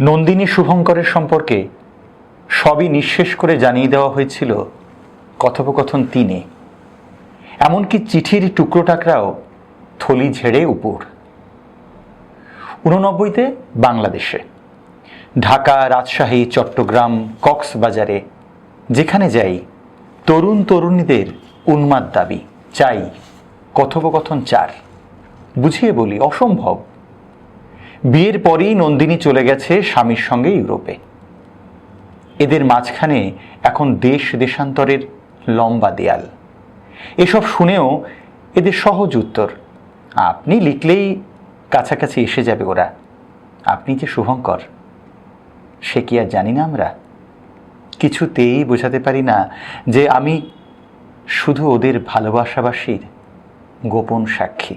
নন্দিনী শুভঙ্করের সম্পর্কে সবই নিঃশেষ করে জানিয়ে দেওয়া হয়েছিল কথোপকথন তিনে। এমনকি চিঠির টুকরো টাকরাও থলি ঝেড়ে উপর। উননব্বইতে বাংলাদেশে। ঢাকা, রাজশাহী, চট্টগ্রাম, কক্সবাজারে, যেখানে যাই, তরুণ তরুণীদের উন্মাদ দাবি, চাই কথোপকথন চার। বুঝিয়ে বলি, অসম্ভব। বিয়ের পরেই নন্দিনী চলে গেছে স্বামীর সঙ্গে ইউরোপে। এদের মাঝখানে এখন দেশ দেশান্তরের লম্বা দেয়াল। এসব শুনেও এদের সহজ উত্তর, আপনি লিখলেই কাছাকাছি এসে যাবে ওরা। আপনি যে শুভঙ্কর, সে কি আর জানি না আমরা। কিছুতেই বোঝাতে পারি না যে আমি শুধু ওদের ভালোবাসাবাসীর গোপন সাক্ষী।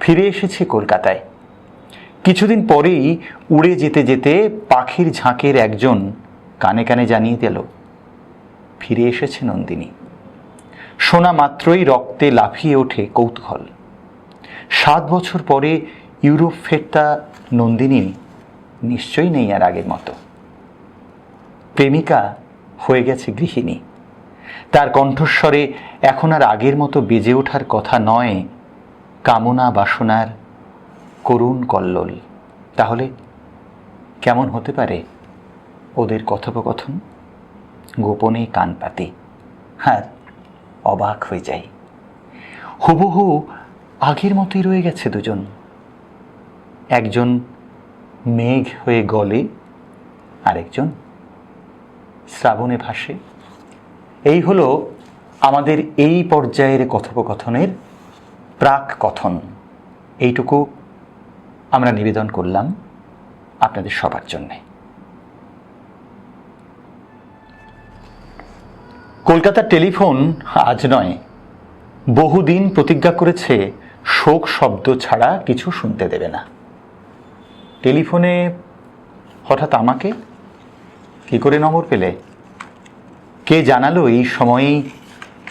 ফিরে এসেছি কলকাতায়। কিছুদিন পরেই উড়ে যেতে যেতে পাখির ঝাঁকের একজন কানে কানে জানিয়ে দিল, ফিরে এসেছে নন্দিনী। শোনা মাত্রই রক্তে লাফিয়ে ওঠে কৌতূহল। সাত বছর পরে ইউরোপ ফেরতা নন্দিনী নিশ্চয়ই নেই আর আগের মতো। প্রেমিকা হয়ে গেছে গৃহিণী। তার কণ্ঠস্বরে এখন আর আগের মতো বেজে ওঠার কথা নয় কামনা বাসনার করুণ কল্লোল। তাহলে কেমন হতে পারে ওদের কথোপকথন? গোপনে কান পাতি। আর অবাক হয়ে যাই। হুবহু আগের মতোই রয়ে গেছে দুজন। একজন মেঘ হয়ে গলে, আরেকজন শ্রাবণে ভাসে। এই হলো আমাদের এই পর্যায়ের কথোপকথনের প্রাক কথন এইটুকু আমরা নিবেদন করলাম আপনাদের সবার জন্যে। কলকাতার টেলিফোন আজ নয়, বহুদিন প্রতিজ্ঞা করেছে শোক শব্দ ছাড়া কিছু শুনতে দেবে না। টেলিফোনে হঠাৎ আমাকে কি করে নম্বর পেলে? কে জানালো এই সময়েই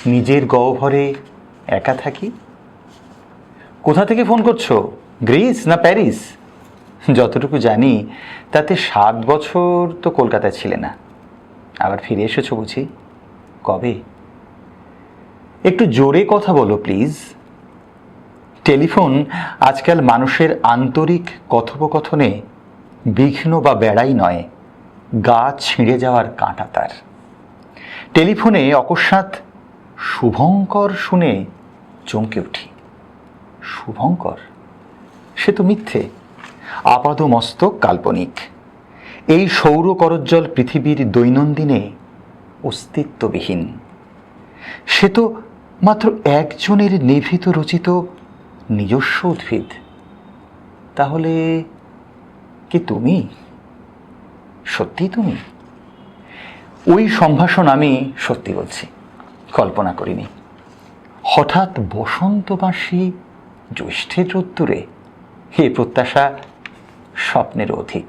নিজের গহ্বরে একা থাকি? কোথা থেকে ফোন করছ? গ্রিস না প্যারিস? যতটুকু জানি, তাতে সাত বছর তো কলকাতায় ছিলে না। আবার ফিরে এসেছ বুঝি? কবে? একটু জোরে কথা বলো, প্লিজ। টেলিফোন আজকাল মানুষের আন্তরিক কথোপকথনে বিঘ্ন বা বেড়াই নয়, গা ছিঁড়ে যাওয়ার কাঁটা তার। টেলিফোনে অকস্মাৎ শুভঙ্কর শুনে চমকে উঠি। শুভঙ্কর? সে তো মিথ্যে। আপাদ মস্তক কাল্পনিক। এই সৌর করজ্জ্বল পৃথিবীর দৈনন্দিনে অস্তিত্ববিহীন। সে তো মাত্র একজনের নিভৃত রচিত নিজস্ব উদ্ভিদ। তাহলে কি তুমি? সত্যি তুমি? ওই সম্ভাষণ আমি সত্যি বলছি, কল্পনা করিনি। হঠাৎ বসন্তবাসী জ্যৈষ্ঠের রোদ্দুরে হে প্রত্যাশা, স্বপ্নের অধিক।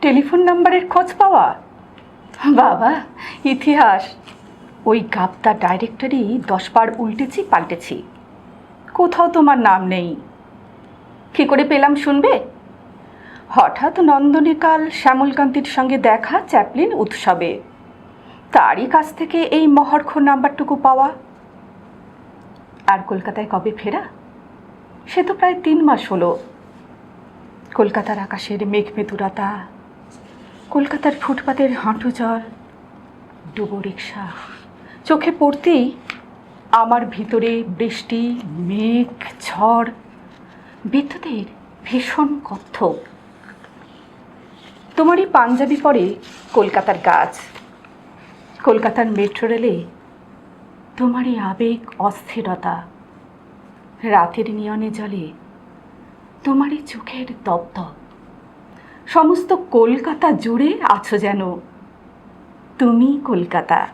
টেলিফোন নাম্বারের খোঁজ পাওয়া? বাবা, ইতিহাস। ওই গাপ্তা ডাইরেক্টরি দশবার উল্টেছি, পাল্টেছি। কোথাও তোমার নাম নেই। কী করে পেলাম শুনবে? হঠাৎ নন্দনীকাল শ্যামলকান্তির সঙ্গে দেখা, চ্যাপলিন উৎসবে। তারই কাছ থেকে এই মহর্ষ নাম্বারটুকু পাওয়া। আর কলকাতায় কবে ফেরা? সে তো প্রায় তিন মাস হলো। কলকাতার আকাশের মেঘমেতুরাতা কলকাতার ফুটপাতের হাঁটু জল ডুবো রিক্সা চোখে পড়তেই আমার ভিতরে বৃষ্টি, মেঘ, ঝড়, বিদ্যুতের ভীষণ কথ্য তোমারই পাঞ্জাবি পরে কলকাতার গাছ। কলকাতার মেট্রো রেলে তোমারই আবেগ, অস্থিরতা। রাতের নিয়নে জলে, তোমারই চোখের দপদপ সমস্ত কলকাতা জুড়ে আছো যেন, তুমি কলকাতা।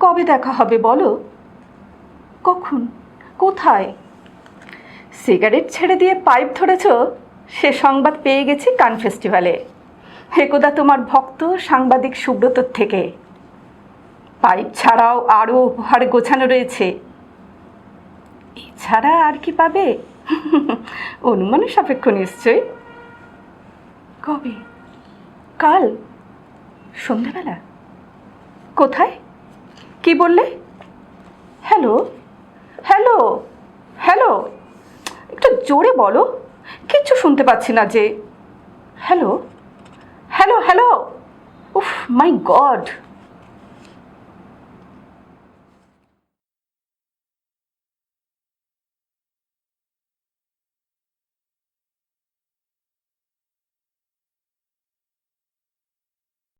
কবে দেখা হবে বলো? কখন? কোথায়? সিগারেট ছেড়ে দিয়ে পাইপ ধরেছ? সে সংবাদ পেয়ে গেছি কান ফেস্টিভ্যালে একদা তোমার ভক্ত সাংবাদিক সুব্রতর থেকে। পাইপ ছাড়াও আরও উপহার গোছানো রয়েছে। এছাড়া আর কি পাবে? অনুমানের সাপেক্ষ নিশ্চয়ই। কবে? কাল? সন্ধেবেলা কোথায়? কি বললে? হ্যালো? হ্যালো? হ্যালো? একটু জোরে বলো। কিচ্ছু শুনতে পাচ্ছি না যে হ্যালো? Hello hello? উফ, মাই গড!